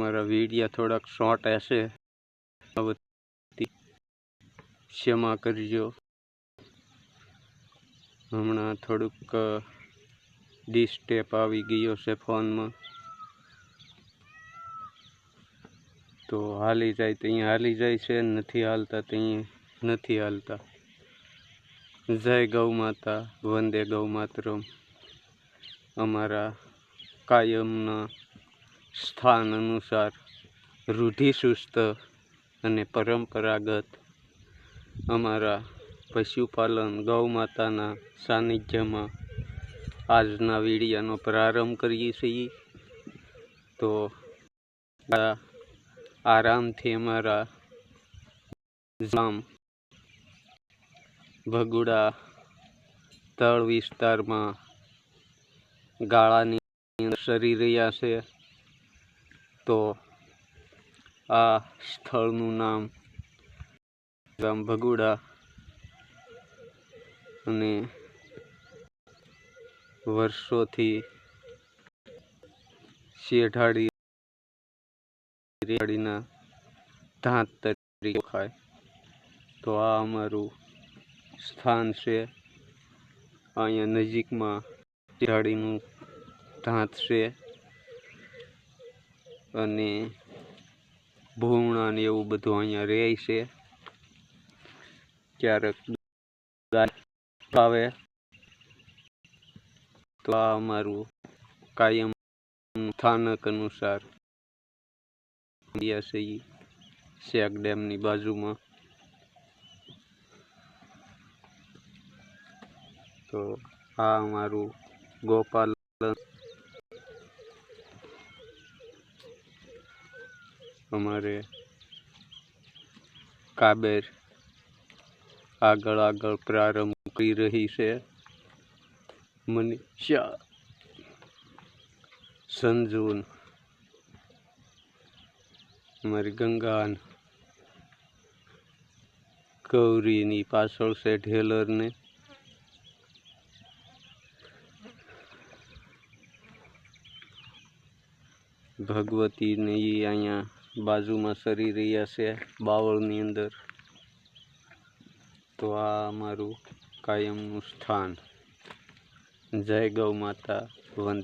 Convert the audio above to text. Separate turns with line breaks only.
મારા વિડીયા થોડાક શોર્ટ હશે. ક્ષમા કરજો. હમણાં થોડુંક ડિસ્ટેપ આવી ગયો છે ફોનમાં. તો હાલી જાય તો અહીંયા હાલી જાય છે, નથી હાલતા તો અહીંયા નથી હાલતા. જય ગૌ માતા, વંદે ગૌ માતરમ. અમારા કાયમના સ્થાન અનુસાર રૂઢિચુસ્ત અને પરંપરાગત અમારા પશુપાલન ગૌ માતાના સાનિધ્યમાં આજના વિડીયાનો પ્રારંભ કરીએ છીએ. તો આરામથી અમારા જામ ભગુડા તળ વિસ્તારમાં ગાળાની અંદર સરી રહ્યા છે. તો આ સ્થળનું નામ ગામ ભગુડા અને વર્ષોથી શેઢાડી રેવાડીના ધાત તરીકે ઓળખાય. તો આ અમારું સ્થાન છે. અહીંયા નજીકમાં શેઢાડીનું ધાત છે. અને ભૂણા ને એવું બધું અહીંયા રહે છે. ક્યારેક આવે તો આ અમારું કાયમ સ્થાનક અનુસાર છે શેક ડેમની બાજુમાં. તો આ અમારું ગોપાલ અમારે કાબેર આગળ આગળ પ્રારંભ કરી રહી છે. મનીષા સંજુન અમારી ગંગાન, ગૌરીની પાછળ છે ઢેલરને. ભગવતીને એ અહીંયા બાજુમાં સરી રહ્યા છે બાવળની અંદર. તો આ અમારું કાયમનું સ્થાન. જય ગૌ માતા વંદે